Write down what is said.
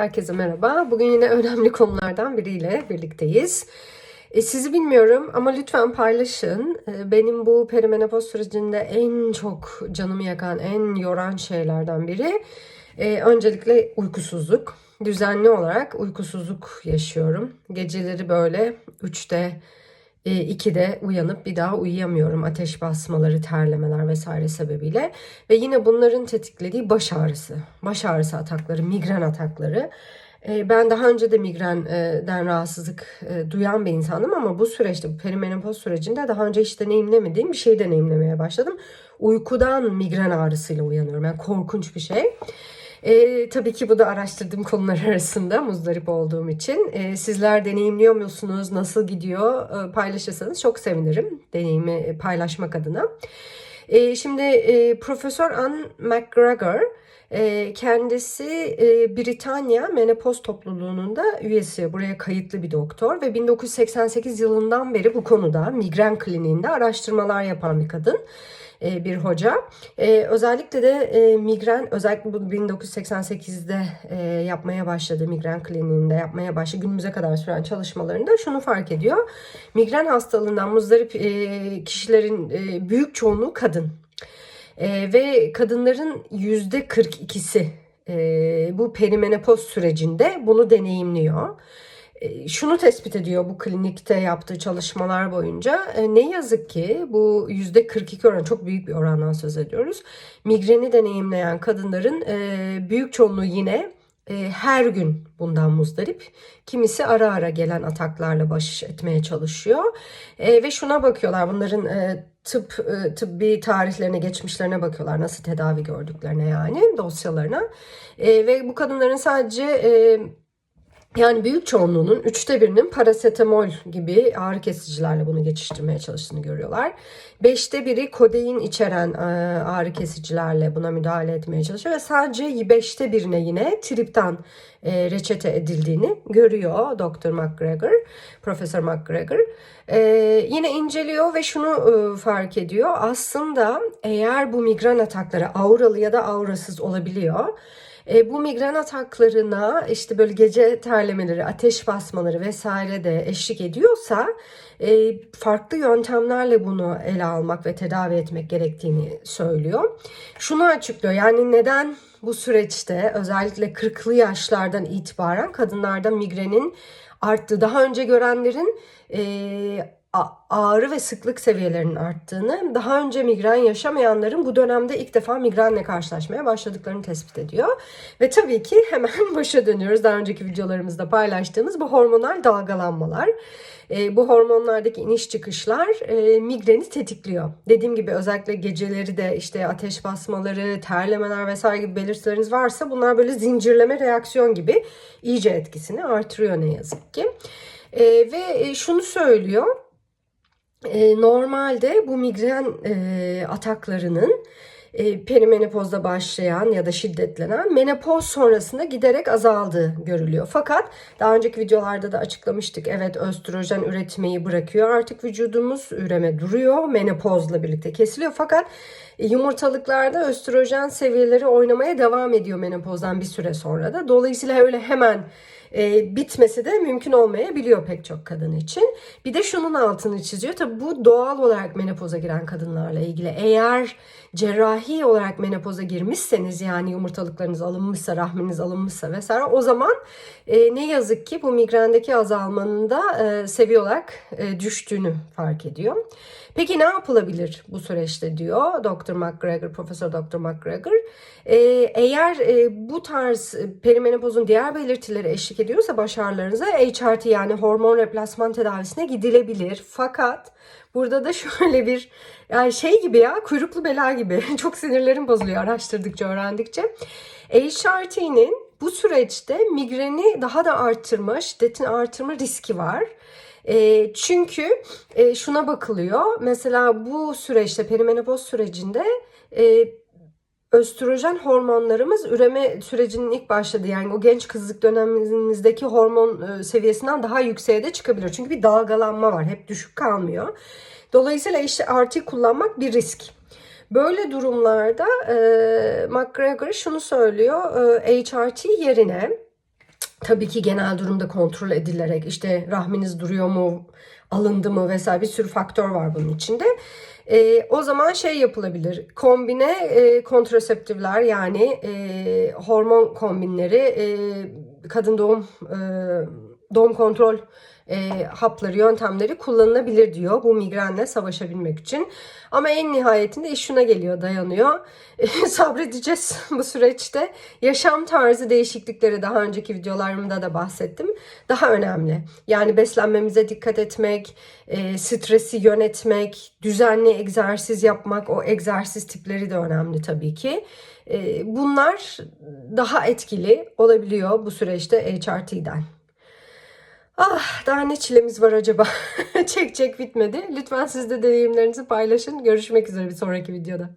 Herkese merhaba. Bugün yine önemli konulardan biriyle birlikteyiz. E, sizi bilmiyorum ama lütfen paylaşın. E, benim bu perimenopoz sürecinde en çok canımı yakan, en yoran şeylerden biri e, öncelikle uykusuzluk. Düzenli olarak uykusuzluk yaşıyorum. Geceleri böyle 3'te, e, 2'de uyanıp bir daha uyuyamıyorum. Ateş basmaları, terlemeler vesaire sebebiyle. Ve yine bunların tetiklediği baş ağrısı. Baş ağrısı atakları, migren atakları. E, Ben daha önce de migrenden rahatsızlık e, duyan bir insanım ama bu süreçte, bu perimenopoz sürecinde daha önce hiç deneyimlemediğim bir şey deneyimlemeye başladım. Uykudan migren ağrısıyla uyanıyorum. Yani korkunç bir şey. E, tabii ki bu da araştırdığım konular arasında muzdarip olduğum için. E, sizler deneyimliyor musunuz? Nasıl gidiyor? E, paylaşırsanız çok sevinirim deneyimi paylaşmak adına. E, şimdi e, Profesör Ann McGregor e, kendisi e, Britanya Menopoz Topluluğu'nun da üyesi. Buraya kayıtlı bir doktor ve 1988 yılından beri bu konuda migren kliniğinde araştırmalar yapan bir kadın e, bir hoca. E, özellikle de e, migren özellikle bu 1988'de e, yapmaya başladı migren kliniğinde yapmaya başladı günümüze kadar süren çalışmalarında şunu fark ediyor. Migren hastalığından muzdarip kişilerin büyük çoğunluğu kadın. Ve kadınların yüzde 42'si e, bu perimenopoz sürecinde bunu deneyimliyor. E, şunu tespit ediyor bu klinikte yaptığı çalışmalar boyunca. E, ne yazık ki bu yüzde 42 oran çok büyük bir orandan söz ediyoruz. Migreni deneyimleyen kadınların e, büyük çoğunluğu yine her gün bundan muzdarip. Kimisi ara ara gelen ataklarla baş etmeye çalışıyor. Ve şuna bakıyorlar bunların tıp tıbbi tarihlerine, geçmişlerine bakıyorlar. Nasıl tedavi gördüklerine yani dosyalarına. Ve bu kadınların sadece yani büyük çoğunluğunun üçte birinin parasetamol gibi ağrı kesicilerle bunu geçiştirmeye çalıştığını görüyorlar. Beşte biri kodein içeren e, ağrı kesicilerle buna müdahale etmeye çalışıyor ve sadece beşte birine yine triptan e, reçete edildiğini görüyor Dr. McGregor, Profesör McGregor. E, yine inceliyor ve şunu fark ediyor. Aslında eğer bu migren atakları auralı ya da aurasız olabiliyor. E, bu migren ataklarına işte böyle gece terlemeleri, ateş basmaları vesaire de eşlik ediyorsa e, farklı yöntemlerle bunu ele almak ve tedavi etmek gerektiğini söylüyor. Şunu açıklıyor yani neden bu süreçte özellikle 40'lı yaşlardan itibaren kadınlarda migrenin arttığı, daha önce görenlerin e, ağrı ve sıklık seviyelerinin arttığını, daha önce migren yaşamayanların bu dönemde ilk defa migrenle karşılaşmaya başladıklarını tespit ediyor. Ve tabii ki hemen başa dönüyoruz. Daha önceki videolarımızda paylaştığımız bu hormonal dalgalanmalar. E, bu hormonlardaki iniş çıkışlar e, migreni tetikliyor. Dediğim gibi özellikle geceleri de işte ateş basmaları, terlemeler vesaire gibi belirtileriniz varsa bunlar böyle zincirleme reaksiyon gibi iyice etkisini artırıyor ne yazık ki. E, ve şunu söylüyor e, normalde bu migren e, ataklarının e, perimenopozda başlayan ya da şiddetlenen menopoz sonrasında giderek azaldığı görülüyor. Fakat daha önceki videolarda da açıklamıştık. Evet östrojen üretmeyi bırakıyor. Artık vücudumuz üreme duruyor. Menopozla birlikte kesiliyor. Fakat e, yumurtalıklarda östrojen seviyeleri oynamaya devam ediyor menopozdan bir süre sonra da. Dolayısıyla öyle hemen e, bitmesi de mümkün olmayabiliyor pek çok kadın için. Bir de şunun altını çiziyor. Tabi bu doğal olarak menopoza giren kadınlarla ilgili. Eğer cerrahi olarak menopoza girmişseniz yani yumurtalıklarınız alınmışsa, rahminiz alınmışsa vesaire o zaman e, ne yazık ki bu migrendeki azalmanın da e, seviye olarak e, düştüğünü fark ediyor. Peki ne yapılabilir bu süreçte diyor Dr. McGregor, Profesör Dr. McGregor. Ee, eğer e, bu tarz perimenopozun diğer belirtileri eşlik ediyorsa baş ağrılarınıza HRT yani hormon replasman tedavisine gidilebilir. Fakat burada da şöyle bir yani şey gibi ya kuyruklu bela gibi çok sinirlerim bozuluyor araştırdıkça öğrendikçe. HRT'nin bu süreçte migreni daha da arttırma, şiddetin arttırma riski var. E, çünkü e, şuna bakılıyor. Mesela bu süreçte perimenopoz sürecinde e, östrojen hormonlarımız üreme sürecinin ilk başladığı yani o genç kızlık dönemimizdeki hormon e, seviyesinden daha yükseğe de çıkabilir. Çünkü bir dalgalanma var. Hep düşük kalmıyor. Dolayısıyla işte artı kullanmak bir risk. Böyle durumlarda e, McGregor şunu söylüyor. E, HRT yerine tabii ki genel durumda kontrol edilerek işte rahminiz duruyor mu, alındı mı vesaire bir sürü faktör var bunun içinde. E, o zaman şey yapılabilir. Kombine e, kontraseptifler yani e, hormon kombinleri e, kadın doğum e, doğum kontrol e, hapları, yöntemleri kullanılabilir diyor bu migrenle savaşabilmek için. Ama en nihayetinde iş şuna geliyor, dayanıyor. E, sabredeceğiz bu süreçte. Yaşam tarzı değişiklikleri daha önceki videolarımda da bahsettim. Daha önemli. Yani beslenmemize dikkat etmek, e, stresi yönetmek, düzenli egzersiz yapmak, o egzersiz tipleri de önemli tabii ki. E, bunlar daha etkili olabiliyor bu süreçte HRT'den. Ah daha ne çilemiz var acaba? çek çek bitmedi. Lütfen siz de deneyimlerinizi paylaşın. Görüşmek üzere bir sonraki videoda.